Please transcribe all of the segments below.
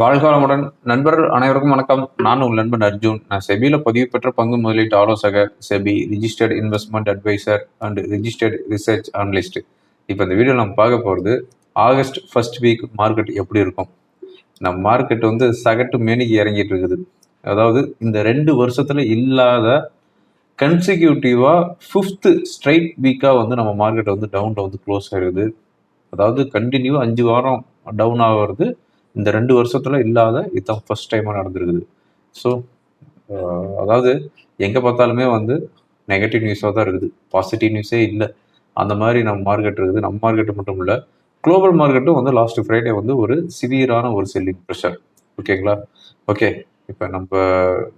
வாழ்காலமுடன். நண்பர்கள் அனைவருக்கும் வணக்கம். நான் உங்கள் நண்பன் அர்ஜுன். நான் செபியில் பதிவு பெற்ற பங்கு முதலீட்டு ஆலோசகர் SEBI registered investment advisor and registered research analyst இப்போ இந்த வீடியோ நம்ம பார்க்க போகிறது ஆகஸ்ட் ஃபர்ஸ்ட் வீக் மார்க்கெட் எப்படி இருக்கும்? நம்ம மார்க்கெட் வந்து சகட்டு மேனிக்கு இறங்கிட்டு இருக்குது. அதாவது இந்த ரெண்டு வருஷத்தில் இல்லாத கன்சிக்யூட்டிவாக ஃபிஃப்த்து ஸ்ட்ரைட் வீக்காக வந்து நம்ம மார்க்கெட் வந்து டவுனில் வந்து க்ளோஸ் ஆகிடுது அதாவது கண்டினியூ அஞ்சு வாரம் டவுன் ஆகிறது இந்த ரெண்டு வருஷத்துல இல்லாத இதுதான் ஃபர்ஸ்ட் டைமாக நடந்திருக்குது. ஸோ அதாவது எங்கே பார்த்தாலுமே வந்து நெகட்டிவ் நியூஸாக தான் இருக்குது. பாசிட்டிவ் நியூஸே இல்லை. அந்த மாதிரி நம்ம மார்க்கெட் இருக்குது. நம்ம மார்க்கெட்டு மட்டும் இல்லை குளோபல் மார்க்கெட்டும் வந்து லாஸ்ட் ஃப்ரைடே வந்து ஒரு சிவியரான ஒரு செல்லிங் ப்ரெஷர் ஓகேங்களா? ஓகே இப்போ நம்ம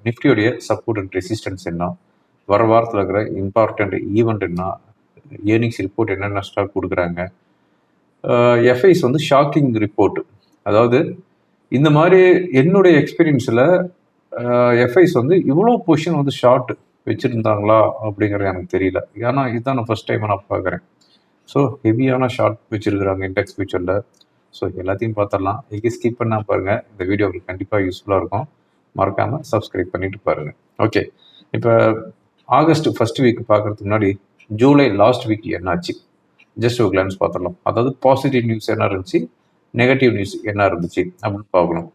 நிஃப்டியோடைய சப்போர்ட் அண்ட் ரெசிஸ்டன்ஸ் என்ன? வர வாரத்தில் இருக்கிற இம்பார்ட்டண்ட் ஈவெண்ட் என்ன? ஏர்னிங்ஸ் ரிப்போர்ட் என்னென்ன ஸ்டாக் கொடுக்குறாங்க? எஃப்ஐஸ் வந்து ஷாக்கிங் ரிப்போர்ட் அதாவது இந்த மாதிரி என்னுடைய எக்ஸ்பீரியன்ஸில் எஃப்ஐஸ் வந்து இவ்வளோ பொசிஷன் வந்து ஷார்ட் வச்சுருந்தாங்களா அப்படிங்கிறது எனக்கு தெரியல. ஏன்னா இதுதான் நான் ஃபஸ்ட் டைம் நான் பார்க்குறேன் ஸோ ஹெவியான ஷார்ட் வச்சுருக்குறாங்க இண்டெக்ஸ் ஃபியூச்சரில் ஸோ எல்லாத்தையும் பார்த்துடலாம் எங்கே ஸ்கிப் பண்ணால் பாருங்கள் இந்த வீடியோ உங்களுக்கு கண்டிப்பாக யூஸ்ஃபுல்லாக இருக்கும். மறக்காமல் சப்ஸ்கிரைப் பண்ணிட்டு பாருங்கள் ஓகே இப்போ ஆகஸ்ட் ஃபர்ஸ்ட் வீக் பார்க்குறதுக்கு முன்னாடி ஜூலை லாஸ்ட் வீக் என்னாச்சு? ஜஸ்ட் ஒரு கிளான்ஸ் பார்த்துடலாம் அதாவது பாசிட்டிவ் நியூஸ் என்ன இருந்துச்சு? நெகட்டிவ் நியூஸ் என்ன இருந்துச்சு அப்படின்னு பார்க்கணும்.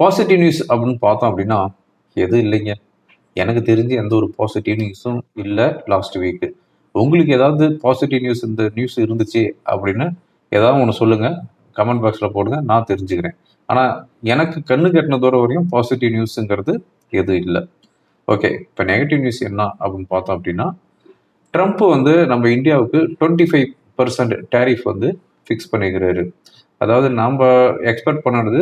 பாசிட்டிவ் நியூஸ் அப்படின்னு பார்த்தோம் அப்படின்னா எதுவும் இல்லைங்க? எனக்கு தெரிஞ்சு எந்த ஒரு பாசிட்டிவ் நியூஸும் இல்லை லாஸ்ட் வீக்கு உங்களுக்கு ஏதாவது பாசிட்டிவ் நியூஸ் இந்த நியூஸ் இருந்துச்சு அப்படின்னு ஏதாவது ஒன்று சொல்லுங்கள் கமெண்ட் பாக்ஸில் போடுங்க நான் தெரிஞ்சுக்கிறேன். ஆனால் எனக்கு கண்ணு கட்டின தூரம் வரையும் பாசிட்டிவ் நியூஸுங்கிறது எதுவும் இல்லை. ஓகே இப்போ நெகட்டிவ் நியூஸ் என்ன அப்படின்னு பார்த்தோம் அப்படின்னா ட்ரம்ப் வந்து நம்ம இந்தியாவுக்கு டுவெண்ட்டி ஃபைவ் பர்சன்ட் டேரிஃப் வந்து ஃபிக்ஸ் பண்ணிக்கிறாரு. அதாவது நாம் எக்ஸ்பெக்ட் பண்ணுறது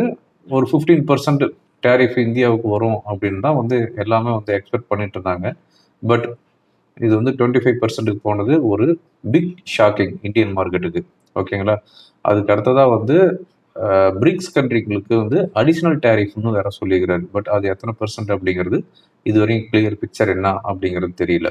ஒரு ஃபிஃப்டீன் பர்சன்ட் டேரிஃப் இந்தியாவுக்கு வரும் அப்படின்னு தான் வந்து எல்லாமே வந்து எக்ஸ்பெக்ட் பண்ணிட்டு இருந்தாங்க. பட் இது வந்து டுவெண்ட்டி ஃபைவ் பர்சன்ட்டுக்கு போனது ஒரு பிக் ஷாக்கிங் இந்தியன் மார்க்கெட்டுக்கு ஓகேங்களா அதுக்கு அடுத்ததாக வந்து பிரிக்ஸ் கண்ட்ரிகளுக்கு வந்து அடிஷ்னல் டேரிஃப்னு வேற சொல்லிக்கிறாரு. பட் அது எத்தனை பர்சன்ட் அப்படிங்கிறது இதுவரையும் கிளியர் பிக்சர் என்ன அப்படிங்கிறது தெரியல.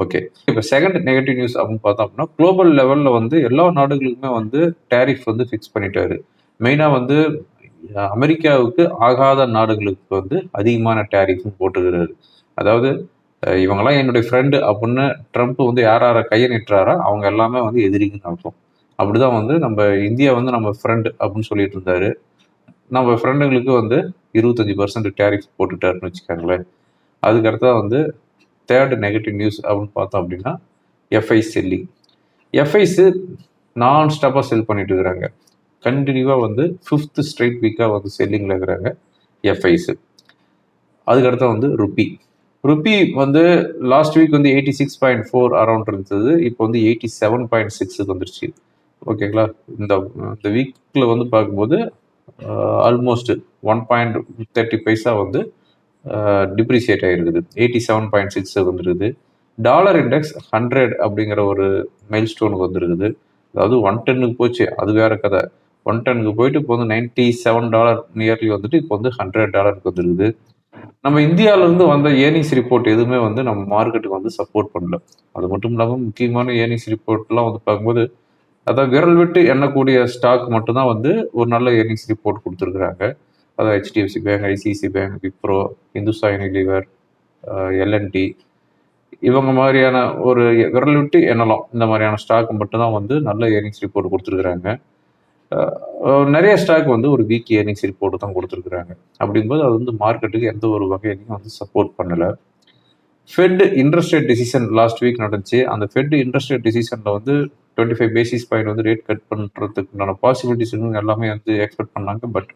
ஓகே இப்போ செகண்ட் நெகட்டிவ் நியூஸ் அப்படின்னு பார்த்தோம் அப்படின்னா குளோபல் லெவலில் வந்து எல்லா நாடுகளுக்குமே வந்து டேரிஃப் வந்து ஃபிக்ஸ் பண்ணிட்டாரு. மெயினாக வந்து அமெரிக்காவுக்கு ஆகாத நாடுகளுக்கு வந்து அதிகமான டேரிஃபும் போட்டுக்கிறாரு. அதாவது இவங்கெல்லாம் என்னுடைய ஃப்ரெண்டு அப்படின்னு ட்ரம்ப் வந்து யார் யாரை கையை நிட்டுறாரோ அவங்க எல்லாமே வந்து எதிரிக்குன்னு அர்த்தம் அப்படிதான் வந்து நம்ம இந்தியா வந்து நம்ம ஃப்ரெண்டு அப்படின்னு சொல்லிட்டு இருந்தாரு. நம்ம ஃப்ரெண்டுங்களுக்கு வந்து இருபத்தஞ்சி பர்சன்ட் டேரிஃப் போட்டுட்டாருன்னு வச்சுக்கோங்களேன். அதுக்கடுத்ததான் வந்து தேர்ட் நெகட்டிவ் நியூஸ் அப்படின்னு பார்த்தோம் அப்படின்னா எஃப்ஐ செல்லிங் எஃப்ஐஸு நான் ஸ்டாப்பாக செல் பண்ணிட்டு இருக்கிறாங்க. கண்டினியூவாக வந்து ஃபிஃப்த் ஸ்ட்ரைட் வீக்காக வந்து செல்லிங்கில் இருக்கிறாங்க எஃப்ஐஸு அதுக்கடுத்த வந்து ருப்பி ருப்பி வந்து லாஸ்ட் வீக் வந்து eighty six point four around இருந்தது. இப்போ வந்து எயிட்டி செவன் பாயிண்ட் சிக்ஸுக்கு வந்துருச்சு. ஓகேங்களா இந்த இந்த வீக்கில் வந்து பார்க்கும்போது almost one point thirty paisa வந்து டிப்ரிசியேட் ஆகிருக்குது எயிட்டி செவன் பாயிண்ட் சிக்ஸ் வந்துருக்குது. டாலர் இண்டெக்ஸ் ஹண்ட்ரட் அப்படிங்கிற ஒரு மைல் ஸ்டோனுக்கு வந்துருக்குது. அதாவது ஒன் டென்னுக்கு போச்சு. அது வேற கதை. ஒன் டென்னுக்கு போயிட்டு இப்போ வந்து நைன்டி செவன் டாலர் நியர்லி வந்துட்டு இப்போ வந்து ஹண்ட்ரட் டாலருக்கு வந்துருக்குது. நம்ம இந்தியாவிலேருந்து வந்த ஏர்னிங்ஸ் ரிப்போர்ட் எதுவுமே வந்து நம்ம மார்க்கெட்டுக்கு வந்து சப்போர்ட் பண்ணல. அது மட்டும் இல்லாமல் முக்கியமான ஏர்னிங்ஸ் ரிப்போர்ட்லாம் வந்து பார்க்கும்போது அதான் விரல் விட்டு எண்ணக்கூடிய ஸ்டாக் மட்டும்தான் வந்து ஒரு நல்ல ஏர்னிங்ஸ் ரிப்போர்ட் கொடுத்துருக்குறாங்க. அதாவது HDFC bank ICICI bank Wipro Hindustan Unilever L and T இவங்க மாதிரியான ஒரு விரல் விட்டு எண்ணலாம். இந்த மாதிரியான ஸ்டாக் மட்டும்தான் வந்து நல்ல ஏர்னிங்ஸ் ரிப்போர்ட் கொடுத்துருக்குறாங்க. Uh, uh, நிறைய ஸ்டாக் வந்து ஒரு வீக் ஏர்னிங்ஸ் ரிப்போர்ட் தான் கொடுத்துருக்குறாங்க. அப்படிங்கும்போது அது வந்து மார்க்கெட்டுக்கு எந்த ஒரு வகையிலையும் வந்து சப்போர்ட் பண்ணலை. Fed interest rate decision last week நடந்துச்சு. அந்த ஃபெட் இன்ட்ரெஸ்ட் ரேட் டிசிஷனில் வந்து டுவெண்ட்டி ஃபைவ் பேசிஸ் பாயிண்ட் வந்து ரேட் கட் பண்ணுறதுக்குண்டான பாசிபிலிட்டிஸ் எல்லாமே வந்து எக்ஸ்பெக்ட் பண்ணாங்க. பட்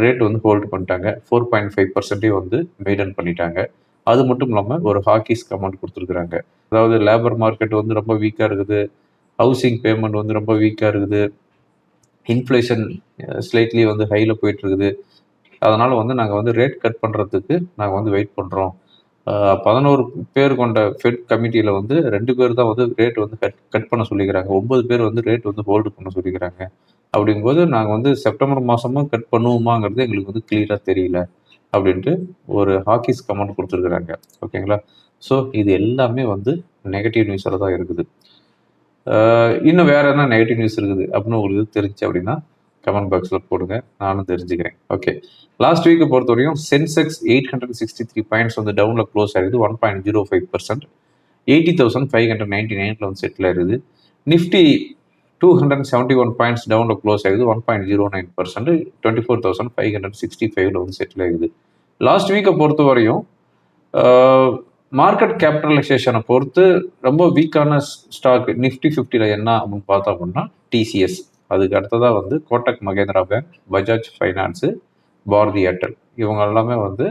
ரேட் வந்து ஹோல்டு பண்ணிட்டாங்க. ஃபோர் பாயிண்ட் ஃபைவ் பர்சன்டே வந்து மெயின்டைன் பண்ணிட்டாங்க. அது மட்டும் இல்லாமல் ஒரு ஹாக்கிஸ் கமெண்ட் கொடுத்துருக்குறாங்க. அதாவது லேபர் மார்க்கெட் வந்து ரொம்ப வீக்காக இருக்குது. ஹவுசிங் பேமெண்ட் வந்து ரொம்ப வீக்காக இருக்குது. இன்ஃப்ளேஷன் ஸ்லைட்லி வந்து ஹையில் போயிட்டுருக்குது அதனால் வந்து நாங்கள் வந்து ரேட் கட் பண்ணுறதுக்கு நாங்கள் வந்து வெயிட் பண்ணுறோம் பதினோரு பேர் கொண்ட ஃபெட் கமிட்டியில் வந்து ரெண்டு பேர் தான் வந்து ரேட் வந்து கட் கட் பண்ண சொல்லிக்கிறாங்க. ஒன்பது பேர் வந்து ரேட் வந்து ஹோல்டு பண்ண சொல்லிக்கிறாங்க. அப்படிங்கும்போது நாங்கள் வந்து செப்டம்பர் மாதமும் கட் பண்ணுவோமாங்கிறது எங்களுக்கு வந்து கிளியராக தெரியல அப்படின்ட்டு ஒரு ஹாக்கிஸ் கமெண்ட் கொடுத்துருக்குறாங்க. ஓகேங்களா? ஸோ இது எல்லாமே வந்து நெகட்டிவ் நியூஸில் தான் இருக்குது. இன்னும் வேறு என்ன நெகட்டிவ் நியூஸ் இருக்குது அப்படின்னு உங்களுக்கு தெரிஞ்சு அப்படின்னா கமெண்ட் பாக்ஸில் போடுங்க. நானும் தெரிஞ்சுக்கிறேன். ஓகே லாஸ்ட் வீக்கை பொறுத்தவரையும் Sensex eight hundred sixty three points வந்து டவுனில் க்ளோஸ் ஆகிடுது one point zero five percent eighty thousand five hundred ninety நைனில் வந்து செட்டில் ஆயிருது. Nifty two hundred seventy one points டவுனில் க்ளோஸ் ஆகுது. One point zero nine percent twenty four thousand five hundred sixty ஃபைவ்ல வந்து செட்டில் ஆகுது. Last வீக்கை பொறுத்த வரையும் uh, மார்க்கெட் கேபிட்டலைசேஷனை பொறுத்து ரொம்ப வீக்கான ஸ்டாக் நிஃப்டி ஃபிஃப்டியில் என்ன அப்படின்னு பார்த்தோம் அப்படின்னா டிசிஎஸ் அதுக்கு அடுத்ததாக வந்து கோட்டக் மகேந்திரா பேங்க் பஜாஜ் ஃபைனான்ஸு பாரதி ஏர்டெல் இவங்க எல்லாமே வந்து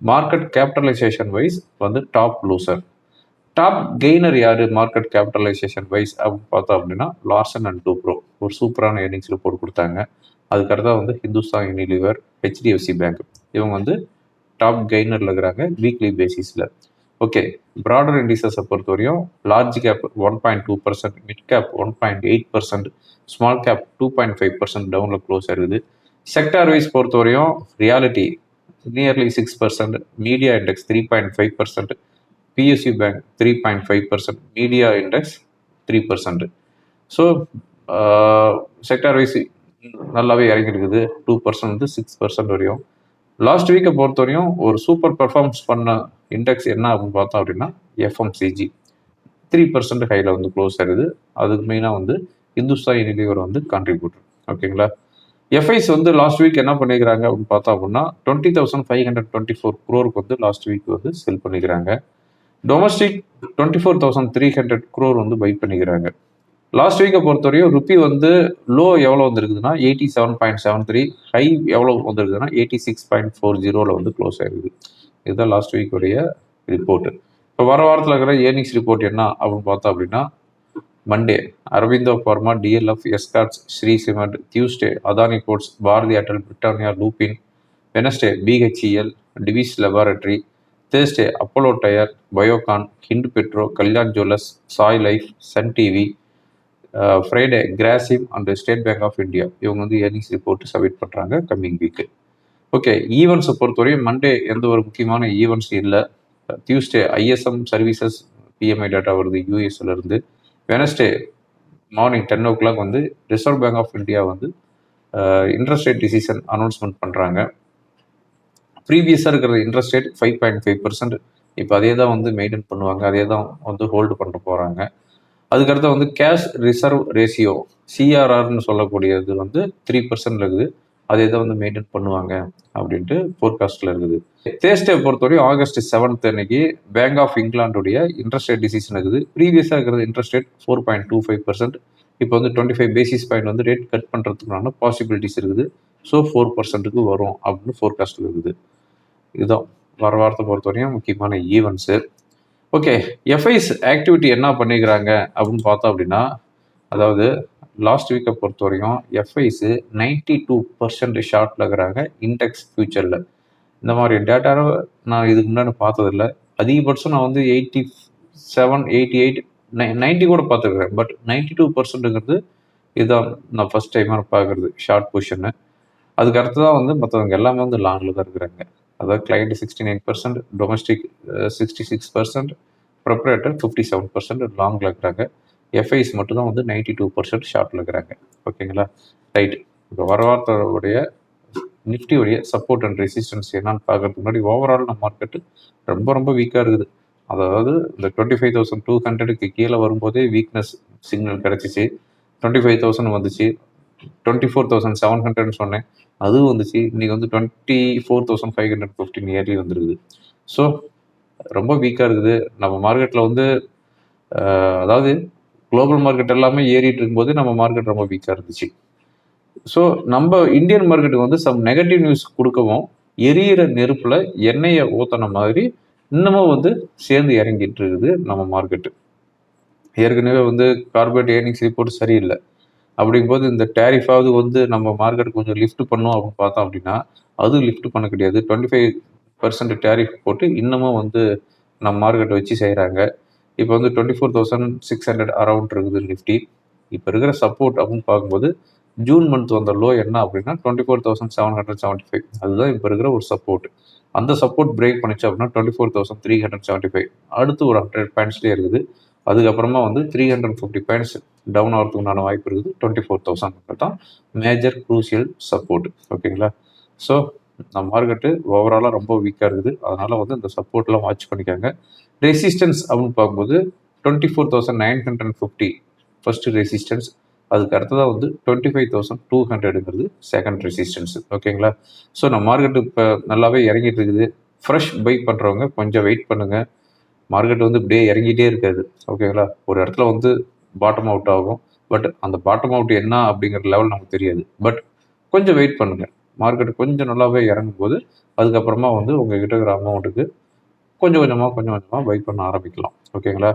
மார்க்கெட் கேபிட்டலைசேஷன் வைஸ் வந்து டாப் லூசர் டாப் கெய்னர் யார்? மார்க்கெட் கேபிட்டலைசேஷன் வைஸ் அப்படின்னு பார்த்தோம் அப்படின்னா லார்சன் அண்ட் டூப்ரோ ஒரு சூப்பரான ஏர்னிங்ஸில் போட்டு கொடுத்தாங்க. அதுக்கடுத்தா வந்து ஹிந்துஸ்தான் யூனிலிவர் ஹெச்டிஎஃப்சி பேங்க் இவங்க வந்து டாப் கெய்னரில் இருக்கிறாங்க வீக்லி பேசிஸில் ஓகே ப்ராடர் இண்டிசஸை பொறுத்தவரையும் large cap one point two percent mid cap one point eight percent small cap two point five percent டவுனில் க்ளோஸ் ஆகுது செக்டார் வைஸ் பொறுத்த வரையும் realty nearly six percent media index three point five percent PSU bank three point five percent media index three percent so sector wise நல்லாவே இறங்கியிருக்குது two percent வந்து six percent வரையும். Last வீக்கை பொறுத்த வரையும் ஒரு சூப்பர் பர்ஃபார்மன்ஸ் பண்ண இண்டெக்ஸ் என்ன அப்படின்னு பார்த்தோம் அப்படின்னா எஃப்எம்சிஜி த்ரீ பர்சன்ட் ஹையில் வந்து க்ளோஸ் ஆயிடுது அதுக்கு மெயினாக வந்து இந்துஸ்தான் யூனிலிவர் வந்து கான்ட்ரிபியூட்டர் ஓகேங்களா எஃப்ஐஸ் வந்து லாஸ்ட் வீக் என்ன பண்ணிக்கிறாங்க அப்படின்னு பார்த்தோம் அப்படின்னா twenty thousand five hundred twenty four க்ரோருக்கு வந்து லாஸ்ட் வீக் வந்து செல் பண்ணிக்கிறாங்க. Domestic twenty four thousand three hundred crore வந்து பை பண்ணிக்கிறாங்க. லாஸ்ட் வீக்கை பொறுத்தவரையும் ருப்பி வந்து லோ எவ்வளோ வந்துருக்குதுன்னா eighty seven point seven three high எவ்வளோ வந்திருக்குதுன்னா எயிட்டி சிக்ஸ் பாயிண்ட் ஃபோர் ஜீரோவில் வந்து க்ளோஸ் ஆயிருக்குது இதுதான் லாஸ்ட் வீக்குடைய ரிப்போர்ட்டு இப்போ வர வாரத்தில் இருக்கிற ஏர்னிங்ஸ் ரிப்போர்ட் என்ன அப்படின்னு பார்த்தோம் அப்படின்னா Monday Aurobindo pharma DLF Escorts Shree cement Tuesday Adani ports Bharti Airtel Britannia Lupin Wednesday BHEL Divi's laboratory Thursday Apollo tyre Biocon Hind petro Kalyan jewellers Sai life Sun TV Friday Grasim and State Bank of India இவங்க வந்து earnings report submit பண்ணுறாங்க coming week okay ஈவெண்ட்ஸை பொறுத்தவரையும் Monday எந்த ஒரு முக்கியமான events இல்லை. Tuesday ISM services PMI data வருது யூஎஸ்லேருந்து வெனஸ்டே மார்னிங் டென் ஓ கிளாக் வந்து ரிசர்வ் பேங்க் ஆஃப் இந்தியா வந்து இன்ட்ரெஸ்ட் ரேட் டிசிஷன் அனௌன்ஸ்மெண்ட் பண்ணுறாங்க ப்ரீவியஸாக இருக்கிற interest rate five point five percent இப்போ அதே தான் வந்து மெயின்டைன் பண்ணுவாங்க. அதே தான் வந்து ஹோல்டு பண்ண போகிறாங்க அதுக்கடுத்து வந்து கேஷ் ரிசர்வ் ரேஷியோ சிஆர்ஆர்னு சொல்லக்கூடியது வந்து த்ரீ பர்சன்ட் இருக்குது. அதே தான் வந்து மெயின்டைன் பண்ணுவாங்க அப்படின்ட்டு ஃபோர்காஸ்டில் இருக்குது. தேர்ஸ்டே பொறுத்தவரையும் ஆகஸ்ட் செவன்த் அன்னைக்கு பேங்க் ஆஃப் இங்கிலாண்டுடைய இன்ட்ரெஸ்ட் ரேட் டிசிஷன் இருக்குது. ப்ரீவியஸாக இருக்கிறது interest rate four point two five percent இப்போ வந்து டுவெண்ட்டி ஃபைவ் பேசிஸ் பாயிண்ட் வந்து ரேட் கட் பண்ணுறதுக்குனால பாசிபிலிட்டிஸ் இருக்குது. ஸோ ஃபோர் பர்சன்ட்டுக்கு வரும் அப்படின்னு ஃபோர்காஸ்ட்டில் இருக்குது. இதுதான் வர வாரத்தை பொறுத்தவரையும் முக்கியமான ஈவெண்ட்ஸு ஓகே எஃப்ஐஸ் ஆக்டிவிட்டி என்ன பண்ணிக்கிறாங்க அப்படின்னு பார்த்தோம் அப்படின்னா அதாவது லாஸ்ட் வீக்கை பொறுத்த வரையும் எஃப்ஐஸு நைன்டி டூ பர்சன்ட் ஷார்ட்டில் இருக்கிறாங்க இண்டெக்ஸ் ஃபியூச்சரில் இந்த மாதிரி டேட்டாவை நான் இதுக்கு முன்னாடி பார்த்ததில்ல. அதிகபட்சம் நான் வந்து eighty seven eighty eight nine ninety கூட பார்த்துருக்குறேன். பட் நைன்டி டூ பர்சன்ட்டுங்கிறது இதுதான் நான் ஃபஸ்ட் டைமாக பார்க்குறது ஷார்ட் பொசிஷன்னு அதுக்கு அடுத்து தான் வந்து மற்றவங்க எல்லாமே வந்து லாங்கில் தான் இருக்கிறாங்க. அதாவது client sixty nine percent domestic sixty six percent proprietor fifty seven percent லாங்கில் இருக்கிறாங்க. எஃப்ஐஸ் மட்டும் தான் வந்து நைன்டி டூ பர்சன்ட் ஷார்ட்டில் இருக்கிறாங்க. ஓகேங்களா ரைட் இப்போ வர வாரத்தோடைய நிஃப்டியுடைய சப்போர்ட் அண்ட் ரெசிஸ்டன்ஸ் என்னன்னு பார்க்கறதுக்கு முன்னாடி ஓவரால் நம்ம மார்க்கெட்டு ரொம்ப ரொம்ப வீக்காக இருக்குது. அதாவது இந்த டுவெண்ட்டி ஃபைவ் தௌசண்ட் டூ ஹண்ட்ரடுக்கு கீழே வரும்போதே வீக்னஸ் சிக்னல் கிடச்சிச்சு. டுவெண்ட்டி ஃபைவ் தௌசண்ட் வந்துச்சு. டுவெண்ட்டி ஃபோர் தௌசண்ட் செவன் ஹண்ட்ரட்னு சொன்னேன். அதுவும் வந்துச்சு. இன்றைக்கி வந்து twenty four thousand five hundred fifteen early வந்துருக்குது ஸோ ரொம்ப வீக்காக இருக்குது. நம்ம மார்க்கெட்டில் வந்து அதாவது குளோபல் மார்க்கெட் எல்லாமே ஏறிட்டு இருக்கும்போது நம்ம மார்க்கெட் ரொம்ப வீக்காக இருந்துச்சு. ஸோ நம்ம இந்தியன் மார்க்கெட்டுக்கு வந்து சம் நெகட்டிவ் நியூஸ் கொடுக்கவும் எரியிற நெருப்பில் எண்ணெயை ஊற்றின மாதிரி இன்னமும் வந்து சேர்ந்து இறங்கிட்டு இருக்குது நம்ம மார்க்கெட்டு ஏற்கனவே வந்து கார்பரேட் ஏர்னிங்ஸ் ரிப்போர்ட் சரியில்லை. அப்படிங்கும்போது இந்த டேரிஃபாவது வந்து நம்ம மார்க்கெட் கொஞ்சம் லிஃப்ட் பண்ணும் அப்படின்னு பார்த்தோம் அப்படின்னா அதுவும் லிஃப்ட் பண்ண கிடையாது. டுவெண்ட்டி ஃபைவ் பர்சன்ட் டேரிஃப் போட்டு இன்னமும் வந்து நம்ம மார்க்கெட் வச்சு செய்கிறாங்க இப்போ வந்து twenty four thousand six hundred around இருக்குது நிஃப்டி. இப்போ இருக்கிற சப்போர்ட் அப்படின்னு பார்க்கும்போது ஜூன் மந்த் வந்த லோ என்ன அப்படின்னா twenty four thousand seven hundred seventy five அதுதான் இப்போ இருக்கிற ஒரு சப்போர்ட் அந்த சப்போர்ட் பிரேக் பண்ணிச்சு அப்படின்னா twenty four thousand three hundred seventy five அடுத்து ஒரு ஹண்ட்ரட் பாயிண்ட்ஸ்லேயே இருக்குது. அதுக்கப்புறமா வந்து three hundred fifty points down ஆகிறதுக்கு உண்டான வாய்ப்பு இருக்குது. டுவெண்ட்டி ஃபோர் தௌசண்ட் தான் மேஜர் குரூசியல் சப்போர்ட் ஓகேங்களா? ஸோ நம்ம மார்க்கெட்டு ஓவராலாக ரொம்ப வீக்காக இருக்குது. அதனால் வந்து இந்த சப்போர்ட்லாம் வாட்ச் பண்ணிக்காங்க. ரெசிஸ்டன்ஸ் அப்படின்னு பார்க்கும்போது twenty four thousand nine hundred fifty first resistance அதுக்கு அடுத்ததாக வந்து டுவெண்ட்டி ஃபைவ் தௌசண்ட் டூ ஹண்ட்ரடுங்கிறது செகண்ட் ரெசிஸ்டன்ஸ் ஓகேங்களா? ஸோ நம்ம மார்க்கெட்டு இப்போ நல்லாவே இறங்கிட்டு இருக்குது. ஃப்ரெஷ் பை பண்ணுறவங்க கொஞ்சம் வெயிட் பண்ணுங்கள் மார்க்கெட் வந்து இப்படியே இறங்கிட்டே இருக்காது. ஓகேங்களா ஒரு இடத்துல வந்து பாட்டம் அவுட் ஆகும். பட் அந்த பாட்டம் அவுட் என்ன அப்படிங்கிற லெவல் நமக்கு தெரியாது. பட் கொஞ்சம் வெயிட் பண்ணுங்கள் மார்க்கெட் கொஞ்சம் நல்லாவே இறங்கும் போது அதுக்கப்புறமா வந்து உங்ககிட்ட இருக்கிற அமௌண்ட்டுக்கு கொஞ்சம் கொஞ்சமாக கொஞ்சம் கொஞ்சமாக பை பண்ண ஆரம்பிக்கலாம். ஓகேங்களா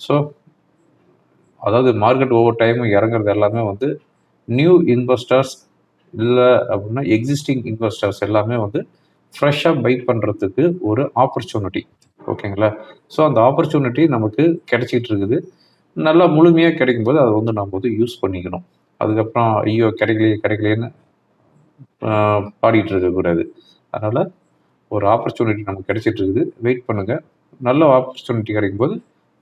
ஸோ அதாவது மார்க்கெட் ஒவ்வொரு டைமும் இறங்குறது எல்லாமே வந்து நியூ இன்வெஸ்டர்ஸ் இல்லை அப்படின்னா எக்ஸிஸ்டிங் இன்வெஸ்டர்ஸ் எல்லாமே வந்து ஃப்ரெஷ்ஷாக பை பண்ணுறதுக்கு ஒரு ஆப்பர்ச்சுனிட்டி ஓகேங்களா? ஸோ அந்த ஆப்பர்ச்சுனிட்டி நமக்கு கிடைச்சிக்கிட்டு இருக்குது நல்லா முழுமையாக கிடைக்கும் போது அதை வந்து நம்ம வந்து யூஸ் பண்ணிக்கணும். அதுக்கப்புறம் ஐயோ கிடைக்கலையே கிடைக்கலையேன்னு பாடிட்டு இருக்கக்கூடாது அதனால் ஒரு ஆப்பர்ச்சுனிட்டி நமக்கு கிடைச்சிட்டு இருக்குது வெயிட் பண்ணுங்கள் நல்ல ஆப்பர்ச்சுனிட்டி கிடைக்கும் போது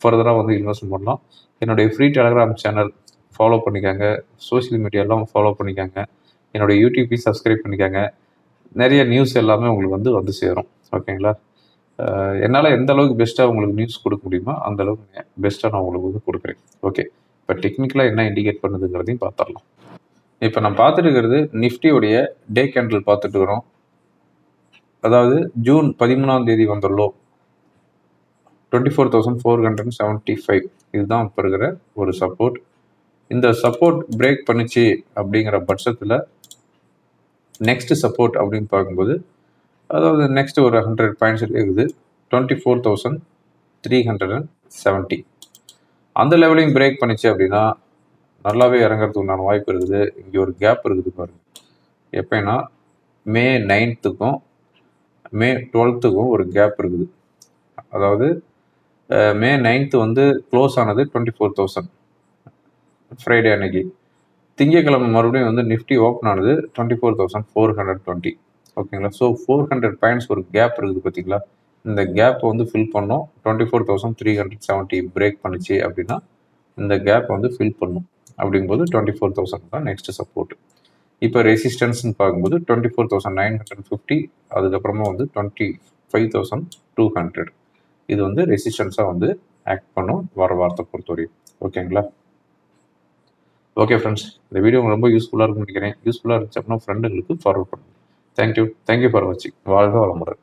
ஃபர்தராக வந்து இன்வெஸ்ட் பண்ணலாம். என்னுடைய ஃப்ரீ டெலகிராம் சேனல் ஃபாலோ பண்ணிக்காங்க. சோஷியல் மீடியாலாம் ஃபாலோ பண்ணிக்காங்க. என்னுடைய யூடியூப்பையும் சப்ஸ்கிரைப் பண்ணிக்காங்க. நிறைய நியூஸ் எல்லாமே உங்களுக்கு வந்து வந்து சேரும். ஓகேங்களா? என்னால் எந்த அளவுக்கு பெஸ்ட்டாக உங்களுக்கு நியூஸ் கொடுக்க முடியுமோ அந்த அளவுக்கு பெஸ்ட்டாக நான் உங்களுக்கு வந்து கொடுக்குறேன். ஓகே இப்போ டெக்னிக்கலாக என்ன இண்டிகேட் பண்ணுதுங்கிறதையும் பார்த்துடலாம். இப்போ நான் பார்த்துட்டு இருக்கிறது நிஃப்டியோடைய டே கேண்டில் பார்த்துட்டு இருக்கிறோம். அதாவது ஜூன் பதிமூணாம் தேதி வந்துள்ளோம். Twenty four thousand four hundred seventy five இதுதான் இப்போ இருக்கிற ஒரு சப்போர்ட் இந்த சப்போர்ட் பிரேக் பண்ணிச்சு அப்படிங்கிற பட்சத்தில் நெக்ஸ்ட் சப்போர்ட் அப்படின்னு பார்க்கும்போது அதாவது நெக்ஸ்ட் ஒரு ஹண்ட்ரட் பாயிண்ட்ஸ் இருக்குது. Twenty four thousand three hundred and seventy அந்த லெவலையும் பிரேக் பண்ணிச்சு அப்படின்னா நல்லாவே இறங்குறதுக்கு உண்டான வாய்ப்பு இருக்குது. இங்கே ஒரு கேப் இருக்குது பாருங்கள் எப்போனா மே நைன்த்துக்கும் மே டுவெல்த்துக்கும் ஒரு கேப் இருக்குது. அதாவது மே நைன்த்து வந்து க்ளோஸ் ஆனது டுவெண்ட்டி ஃபோர் தௌசண்ட் ஃப்ரைடே அன்னைக்கு. திங்கக்கிழமை மறுபடியும் வந்து நிஃப்டி ஓப்பன் ஆனது twenty four thousand four hundred twenty ஓகேங்களா? ஸோ ஃபோர் ஹண்ட்ரட் பாயிண்ட்ஸ் ஒரு கேப் இருக்குது பார்த்தீங்களா இந்த கேப்பை வந்து ஃபில் பண்ணோம். Twenty four thousand three hundred seventy break பண்ணிச்சு அப்படின்னா இந்த கேப் வந்து ஃபில் பண்ணும். அப்படிங்கும்போது டுவெண்ட்டி ஃபோர் தௌசண்ட் தான் நெக்ஸ்ட் சப்போர்ட் இப்போ ரெசிஸ்டன்ஸ்னு பார்க்கும்போது twenty four thousand nine hundred fifty அதுக்கப்புறமா வந்து twenty five thousand two hundred இது வந்து ரெசிஸ்டன்ஸாக வந்து ஆக்ட் பண்ணும் வர வாரத்தை பொறுத்தவரையும். ஓகேங்களா? ஓகே ஃப்ரெண்ட்ஸ் இந்த வீடியோ உங்களுக்கு ரொம்ப யூஸ்ஃபுல்லாக இருக்கும்னு நினைக்கிறேன். யூஸ்ஃபுல்லாக இருந்துச்சு அப்படின்னா ஃப்ரெண்டுங்களுக்கு ஃபார்வர்ட் பண்ணுங்கள் thank you thank you for வாட்சிங் வாழ்க வளமுடன்.